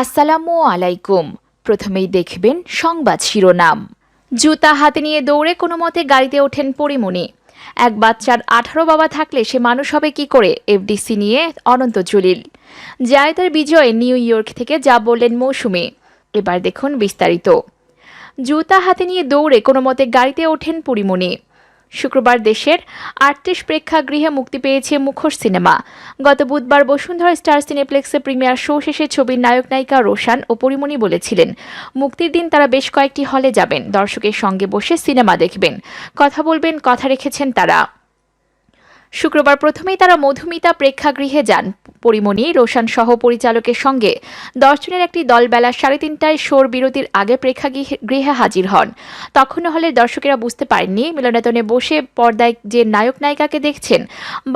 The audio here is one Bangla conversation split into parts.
আসসালামু আলাইকুম। প্রথমেই দেখবেন সংবাদ শিরোনাম। জুতা হাতে নিয়ে দৌড়ে কোনো মতে গাড়িতে ওঠেন পরিমণি। এক বাচ্চার আঠারো বাবা থাকলে সে মানুষ হবে কি করে? এফডিসি নিয়ে অনন্ত জলিল। জায়দার বিজয়ে নিউ ইয়র্ক থেকে যা বললেন মৌসুমী। এবার দেখুন বিস্তারিত। জুতা হাতে নিয়ে দৌড়ে কোনো মতে গাড়িতে ওঠেন পরিমণি। শুক্রবার দেশের আটত্রিশ প্রেক্ষাগৃহে মুক্তি পেয়েছে মুখোশ সিনেমা। গত বুধবার বসুন্ধরা স্টার সিনেপ্লেক্সে প্রিমিয়ার শো শেষে ছবির নায়ক নায়িকা রোশান ও পরিমণি বলেছিলেন, মুক্তির দিন তারা বেশ কয়েকটি হলে যাবেন, দর্শকের সঙ্গে বসে সিনেমা দেখবেন। কথা বলবেন, কথা রেখেছেন তারা। শুক্রবার প্রথমেই তারা মধুমিতা প্রেক্ষাগৃহে যান। পরিমণি, রোশান সহ পরিচালকের সঙ্গে দশজনের একটি দল বেলা সাড়ে তিনটায় শোর বিরতির আগে প্রেক্ষাগৃহে গৃহে হাজির হন। তখনও হলে দর্শকেরা বুঝতে পারেননি, মিলনায়তনে বসে পর্দায় যে নায়ক নায়িকাকে দেখছেন,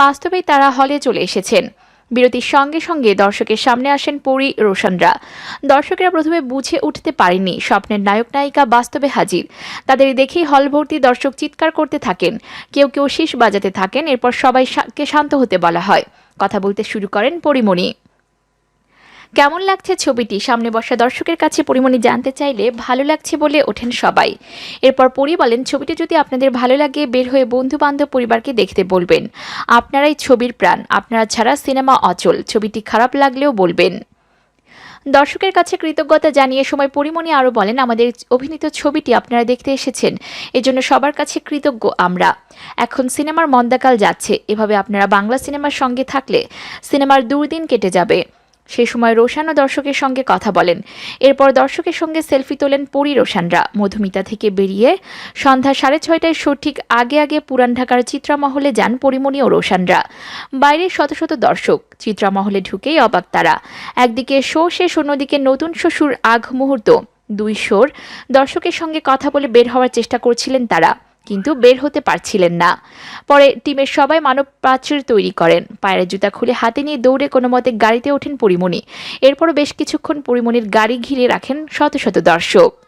বাস্তবেই তারা হলে চলে এসেছেন। বিরতির সঙ্গে সঙ্গে দর্শকের সামনে আসেন পরি রোশনরা। দর্শকেরা প্রথমে বুঝে উঠতে পারেননি স্বপ্নের নায়ক নায়িকা বাস্তবে হাজির। তাদের দেখেই হল ভর্তি দর্শক চিৎকার করতে থাকেন। কেউ কেউ শীষ বাজাতে থাকেন, এরপর সবাইকে শান্ত হতে বলা হয়। কথা বলতে শুরু করেন পরিমণি। কেমন লাগছে ছবিটি? সামনে বসা দর্শকের কাছে পরিমণি জানতে চাইলে ভালো লাগছে বলে ওঠেন সবাই। এরপর পরি বলেন, ছবিটি যদি আপনাদের ভালো লাগে, বের হয়ে বন্ধু বান্ধব পরিবারকে দেখতে বলবেন। আপনারাই ছবির প্রাণ, আপনারা ছাড়া সিনেমা অচল। ছবিটি খারাপ লাগলেও বলবেন। দর্শকের কাছে কৃতজ্ঞতা জানিয়ে সময় পরিমণি আরও বলেন, আমাদের অভিনীত ছবিটি আপনারা দেখতে এসেছেন। এজন্য সবার কাছে কৃতজ্ঞ আমরা। এখন সিনেমার মন্দাকাল যাচ্ছে। এভাবে আপনারা বাংলা সিনেমার সঙ্গে থাকলে সিনেমার দুর্দিন কেটে যাবে। সে সময় রোশান ও দর্শকের সঙ্গে কথা বলেন। এরপর দর্শকের সঙ্গে সেলফি তোলেন পরি রোশানরা। মধুমিতা থেকে বেরিয়ে সন্ধ্যা সাড়ে ছয়টায় সঠিক আগে আগে পুরান ঢাকার চিত্রামহলে যান পরিমণি ও রোশানরা। বাইরে শত শত দর্শক চিত্রামহলে ঢুকেই অবাক তারা। একদিকে শো শেষ, অন্যদিকে নতুন শ্বশুর আগ মুহূর্ত। দুই শোর দর্শকের সঙ্গে কথা বলে বের হওয়ার চেষ্টা করছিলেন তারা। কিন্তু বের হতে পারছিলেন না। পরে টিমের সবাই মানব প্রাচীর তৈরি করেন। পায়ের জুতা খুলে হাতে নিয়ে দৌড়ে কোনো মতে গাড়িতে ওঠেন পরিমণি। এরপরও বেশ কিছুক্ষণ পরিমণির গাড়ি ঘিরে রাখেন শত শত দর্শক।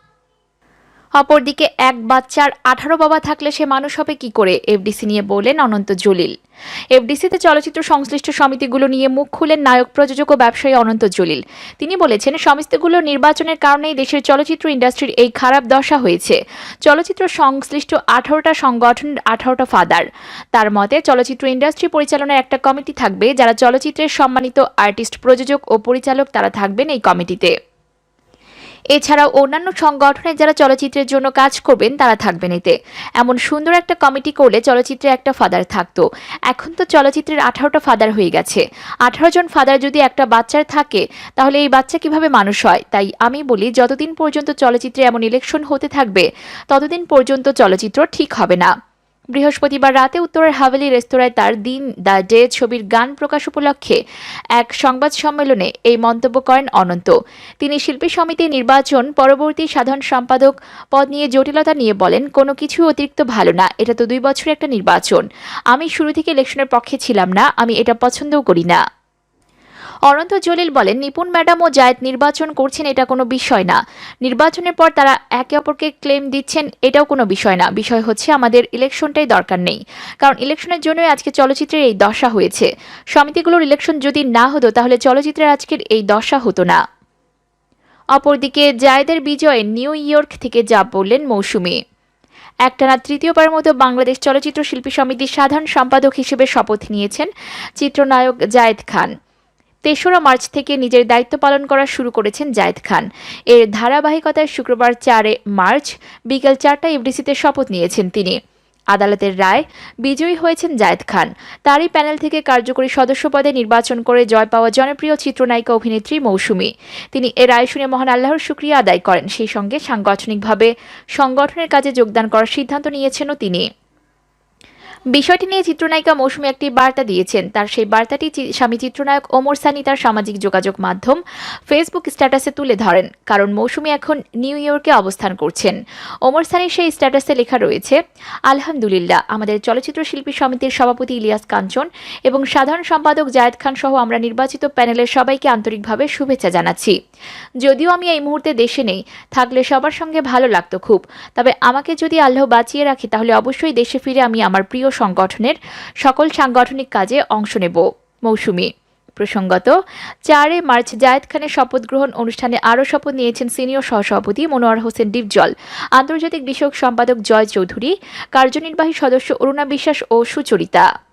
অপরদিকে এক বাচ্চার আঠারো বাবা থাকলে সে মানুষ হবে কি করে? এফডিসি নিয়ে বললেন অনন্ত জলিল। এফডিসিতে চলচ্চিত্র সংশ্লিষ্ট সমিতিগুলো নিয়ে মুখ খুলেন নায়ক, প্রযোজক ও ব্যবসায়ী অনন্ত জলিল। তিনি বলেছেন, সমিতিগুলো নির্বাচনের কারণেই দেশের চলচ্চিত্র ইন্ডাস্ট্রির এই খারাপ দশা হয়েছে। চলচ্চিত্র সংশ্লিষ্ট আঠারোটা সংগঠনের আঠারোটা ফাদার। তার মতে, চলচ্চিত্র ইন্ডাস্ট্রি পরিচালনার একটা কমিটি থাকবে, যারা চলচ্চিত্রের সম্মানিত আর্টিস্ট, প্রযোজক ও পরিচালক তারা থাকবেন এই কমিটিতে। এছাড়াও অন্যান্য সংগঠনের যারা চলচ্চিত্রের জন্য কাজ করবেন, তারা থাকবেন এতে। এমন সুন্দর একটা কমিটি করলে চলচ্চিত্রে একটা ফাদার থাকতো। এখন তো চলচ্চিত্রের আঠারোটা ফাদার হয়ে গেছে। আঠারো জন ফাদার যদি একটা বাচ্চার থাকে, তাহলে এই বাচ্চা কীভাবে মানুষ হয়? তাই আমি বলি, যতদিন পর্যন্ত চলচ্চিত্রে এমন ইলেকশন হতে থাকবে, ততদিন পর্যন্ত চলচ্চিত্র ঠিক হবে না। বৃহস্পতিবার রাতে উত্তরের হাভেলি রেস্তোরাঁয় তার দিন দ্য ডে ছবির গান প্রকাশ উপলক্ষে এক সংবাদ সম্মেলনে এই মন্তব্য করেন অনন্ত। তিনি শিল্পী সমিতি নির্বাচন পরবর্তী সাধারণ সম্পাদক পদ নিয়ে জটিলতা নিয়ে বলেন, কোনো কিছু অতিরিক্ত ভালো না, এটা তো দুই বছরের একটা নির্বাচন। আমি শুরু থেকে ইলেকশনের পক্ষে ছিলাম না, আমি এটা পছন্দও করি না। অনন্ত জলিল বলেন, নিপুণ ম্যাডাম ও জায়েদ নির্বাচন করছেন, এটা কোনো বিষয় না। নির্বাচনের পর তারা একে অপরকে ক্লেম দিচ্ছেন, এটাও কোনো বিষয় না। বিষয় হচ্ছে, আমাদের ইলেকশনটাই দরকার নেই। কারণ ইলেকশনের জন্যই আজকে চলচ্চিত্রের এই দশা হয়েছে। সমিতিগুলোর ইলেকশন যদি না হতো, তাহলে চলচ্চিত্রের আজকের এই দশা হতো না। অপরদিকে, জায়েদের বিজয়ে নিউ ইয়র্ক থেকে যা বললেন মৌসুমী। একটানা তৃতীয়বারের মতো বাংলাদেশ চলচ্চিত্র শিল্পী সমিতির সাধারণ সম্পাদক হিসেবে শপথ নিয়েছেন চিত্রনায়ক জায়েদ খান। তেসরা মার্চ থেকে নিজের দায়িত্ব পালন করা শুরু করেছেন জায়েদ খান। এর ধারাবাহিকতায় শুক্রবার চারে মার্চ বিকেল চারটায় এফডিসিতে শপথ নিয়েছেন তিনি। আদালতের রায়, বিজয়ী হয়েছেন জায়েদ খান। তারই প্যানেল থেকে কার্যকরী সদস্য পদে নির্বাচন করে জয় পাওয়া জনপ্রিয় চিত্রনায়িকা অভিনেত্রী মৌসুমী। তিনি এ রায় শুনে মহান আল্লাহর শুক্রিয়া আদায় করেন। সেই সঙ্গে সাংগঠনিকভাবে সংগঠনের কাজে যোগদান করার সিদ্ধান্ত নিয়েছেনও তিনি। বিষয়টি নিয়ে চিত্রনায়িকা মৌসুমী একটি বার্তা দিয়েছেন। তার সেই বার্তাটি স্বামী চিত্রনায়ক ওমর সানি তার সামাজিক যোগাযোগ মাধ্যম ফেসবুক স্ট্যাটাসে তুলে ধরেন, কারণ মৌসুমি এখন নিউ ইয়র্কে অবস্থান করছেন। ওমর সানির সেই স্ট্যাটাসে লেখা রয়েছে, আলহামদুলিল্লাহ, আমাদের চলচ্চিত্র শিল্পী সমিতির সভাপতি ইলিয়াস কাঞ্চন এবং সাধারণ সম্পাদক জায়েদ খান সহ আমরা নির্বাচিত প্যানেলের সবাইকে আন্তরিকভাবে শুভেচ্ছা জানাচ্ছি। যদিও আমি এই মুহূর্তে দেশে নেই, থাকলে সবার সঙ্গে ভালো লাগতো খুব। তবে আমাকে যদি আল্লাহ বাঁচিয়ে রাখে, তাহলে অবশ্যই দেশে ফিরে আমি আমার প্রিয় সংগঠনের সকল সাংগঠনিক কাজে অংশ নেব। মৌসুমি, প্রসঙ্গত, চারে মার্চ জায়েদ খানের শপথ গ্রহণ অনুষ্ঠানে আরও শপথ নিয়েছেন সিনিয়র সহসভাপতি মনোয়ার হোসেন ডিপজল। আন্তর্জাতিক বিষয়ক সম্পাদক জয় চৌধুরী, কার্যনির্বাহী সদস্য অরুণা বিশ্বাস ও সুচরিতা।